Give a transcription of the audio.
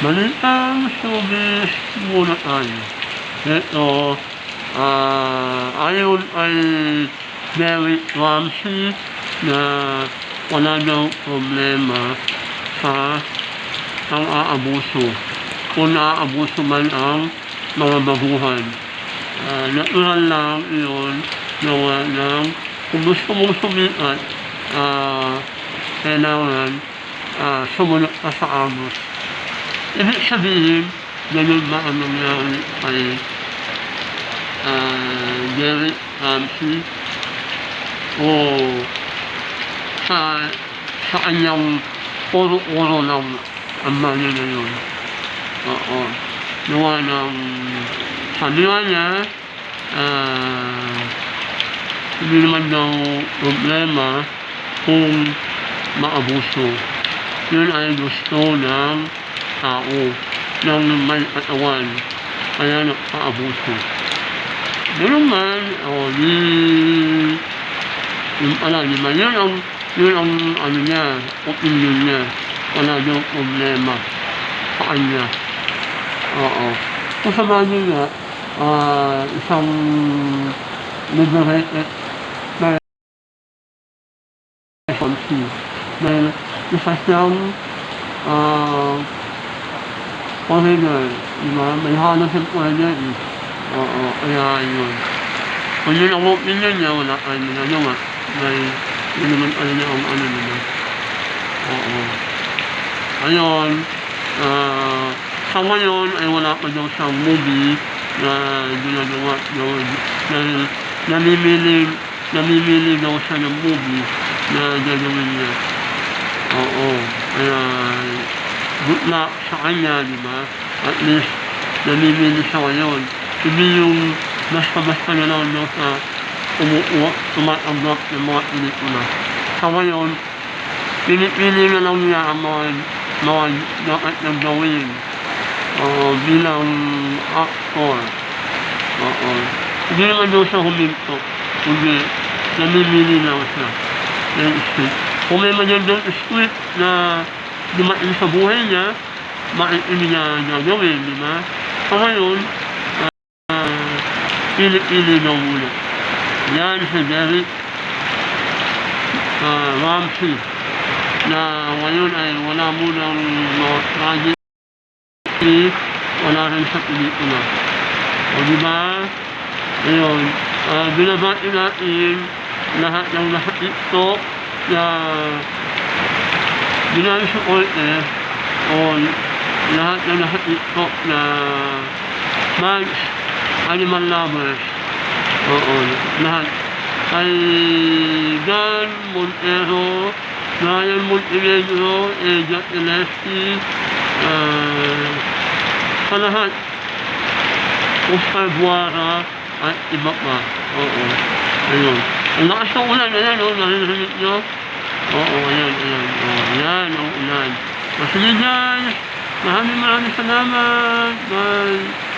Balitang showbiz muna tayo. Ito, ah, ayon ay Derek Ramsey na wala daw problema sa ang aabuso. Kung naaabuso man ang mga baguhan. Ah, natural lang iyon na walang kung gusto mong sumikat, ah, kailangan ah, sumunod ka sa amos. Ibig sabihin, ganun ba ang nangyari kay ah, Derek Ramsey? O sa, sa kanyang lang ang mali na yun. Oo. Nawa ng sabi nga niya, ah, hindi naman daw problema kung maabuso. Yun ay gusto ng tao ng may katawan. Kaya nagpaabuso. Ganun man, o di, yung pala, di ba, yun ang, yun ang, ano niya, opinion niya. Wala daw problema sa kanya. Oo. Kasama niya nga, ah, isang liberated na Fonsi. Dahil isa siyang ah, foreigner, di ba? May halos ang foreigner eh. Oo, kaya yun. Kung yun ang opinion niya, wala kayo na ano nga. May, yun naman ano niya ang ano nila. Oo. Ayun, ah, sa ngayon ay wala pa daw siyang movie na ginagawa doon. Dahil namimili, namimili daw siya ng movie na gagawin niya. Oo. Kaya, luck sa kanya, di ba? At least, namimili siya ngayon. Hindi yung basta-basta na lang daw sa umuuwa, tumatanggap ng mga pelikula. Sa ngayon, pinipili na lang niya ang mga, mga dapat na gawin uh, bilang actor. Oo. Hindi naman daw siya huminto. Kundi, namimili lang siya. Kung may magandang script na dumating sa buhay niya, bakit hindi niya gagawin, di ba? Sa ngayon, ah, pili-pili daw muna. Yan si Derek uh, Ramsey na ngayon ay wala munang mga tragedy, wala rin sa pelikula. O di ba? Ayun, uh, binabati natin lahat ng lahat ito na binasuporte o lahat ng lahat ito na mag animal lovers. Oo, lahat. Ay Dan Montero, Ryan Montenegro, Eja Celesti, uh, sa lahat. Oscar Buara, at iba pa. Oo. Ayun. Ang lakas ng ulan, ayan, oh, narinig nyo.